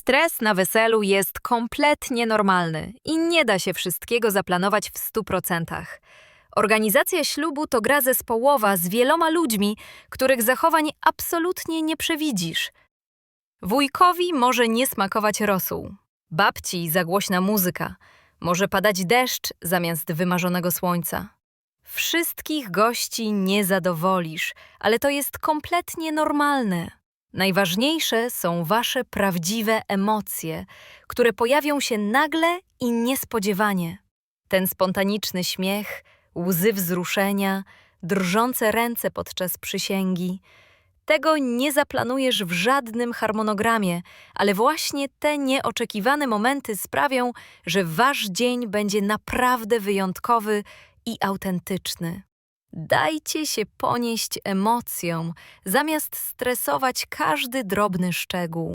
Stres na weselu jest kompletnie normalny i nie da się wszystkiego zaplanować w 100%. Organizacja ślubu to gra zespołowa z wieloma ludźmi, których zachowań absolutnie nie przewidzisz. Wujkowi może nie smakować rosół, babci za głośna muzyka, może padać deszcz zamiast wymarzonego słońca. Wszystkich gości nie zadowolisz, ale to jest kompletnie normalne. Najważniejsze są wasze prawdziwe emocje, które pojawią się nagle i niespodziewanie. Ten spontaniczny śmiech, łzy wzruszenia, drżące ręce podczas przysięgi. Tego nie zaplanujesz w żadnym harmonogramie, ale właśnie te nieoczekiwane momenty sprawią, że wasz dzień będzie naprawdę wyjątkowy i autentyczny. Dajcie się ponieść emocjom, zamiast stresować każdy drobny szczegół.